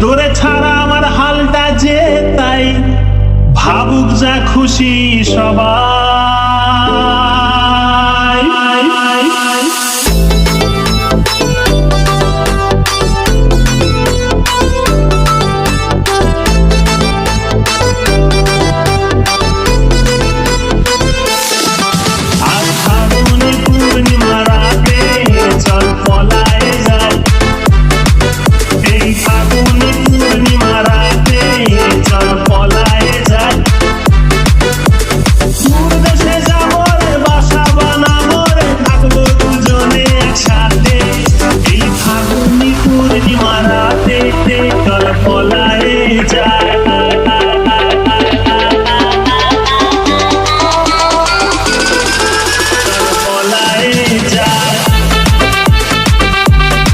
তোরে ছাড়া আমার হালটা যে তাই। ভাবুক যা খুশি সবাই